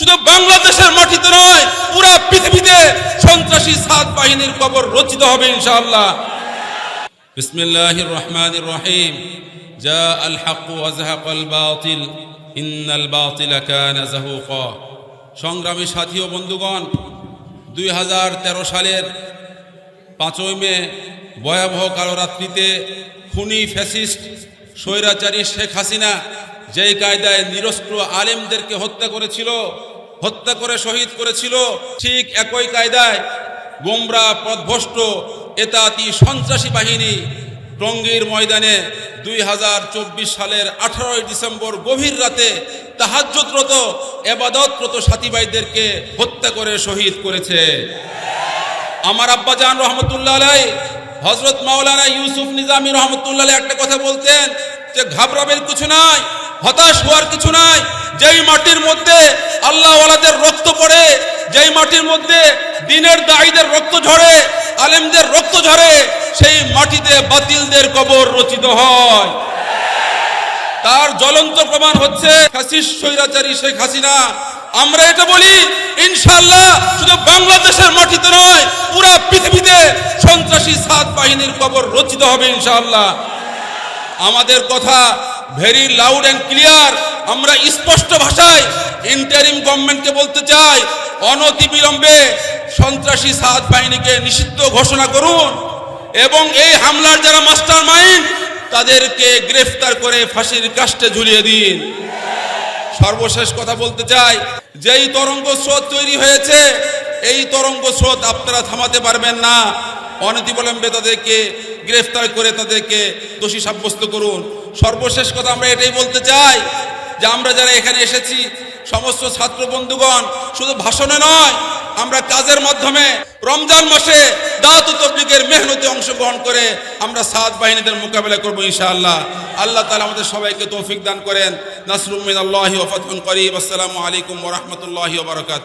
শুধু বাংলাদেশের মাটিতে নয়, পুরা পৃথিবীতে সন্ত্রাসী সাত বাহিনীর কবর রচিত হবে ইনশাআল্লাহ। বিসমিল্লাহ রহমান রহিম। যা আল হাক ওয়াজহাক আল বাতিল, ইন্নাল বাতিল কানা জাহুকা। সংগ্রামী সাথী ও বন্ধুগণ, দুই হাজার তেরো সালের পাঁচই মে, ভয়াবহ কালো রাত্রিতে খুনি ফ্যাসিস্ট, স্বৈরাচারী শেখ হাসিনা যেই কায়দায় নিরস্ত্র আলেমদেরকে হত্যা করেছিল, হত্যা করে শহীদ করেছিল, ঠিক একই কায়দায় গোমরা, পথভ্রষ্ট, এতাতি সন্ত্রাসী বাহিনী টঙ্গীর ময়দানে দুই হাজার চব্বিশ সালের আঠারোই ডিসেম্বর গভীর রাতে তাহাজ্জতরত এবাদতরত সাথী ভাইদেরকে হত্যা করে শহীদ করেছে। আমার আব্বা জান রহমতুল্লাহ আলাই হজরত মাওলানা ইউসুফ নিজামী রহমতুল্লাহ একটা কথা বলতেন যে ঘাবড়াবের কিছু নাই। হতাশ হওয়ার কিছু নাই। যেই মাটির মধ্যে আল্লাহ ওয়ালাদের রক্ত পড়ে, যেই মাটির মধ্যে দিনের দায়ীদের রক্ত ঝরে, আলেমদের রক্ত ঝরে, সেই মাটিতে বাতিলদের কবর রচিত হয়। তার জ্বলন্ত প্রমাণ হচ্ছে ফ্যাসিস্ট স্বৈরাচারী শেখ হাসিনা। আমরা এটা বলি ইনশাল্লাহ শুধু বাংলাদেশের মাটিতে নয়, পুরা পৃথিবীতে সন্ত্রাসী সাত বাহিনীর কবর রচিত হবে ইনশাআল্লাহ। আমাদের কথা ভেরি লাউড অ্যান্ড ক্লিয়ার আমরা স্পষ্ট ভাষায় ইন্টারিম গভর্নমেন্টকে বলতে চাই অনতি বিলম্বে সন্ত্রাসী সাত বাহিনীকে নিষিদ্ধ ঘোষণা করুন এবং এই হামলার যারা মাস্টার মাইন্ড তাদেরকে গ্রেফতার করে ফাঁসির কাস্টে ঝুলিয়ে দিন। সর্বশেষ কথা বলতে চাই, যেই তরঙ্গ স্রোত তৈরি হয়েছে, এই তরঙ্গ স্রোত আপনারা থামাতে পারবেন না। অনতিবিলম্বে তাদেরকে গ্রেফতার করে তাদেরকে দোষী সাব্যস্ত করুন। সর্বশেষ কথা আমরা এটাই বলতে চাই যে আমরা যারা এখানে এসেছি, সমস্ত ছাত্র বন্ধুগণ, শুধু ভাষণে নয়, আমরা কাজের মাধ্যমে রমজান মাসে দাওয়াত তবলিগের মেহনতে অংশগ্রহণ করে আমরা সাত বাহিনীদের মোকাবেলা করব ইনশাআল্লাহ। আল্লাহ তালা আমাদের সবাইকে তৌফিক দান করেন। নাসরুমিন আল্লাহি ওফাতুন করিম। আসসালামু আলাইকুম ওরহমতুল্লাহি ওবরাকাত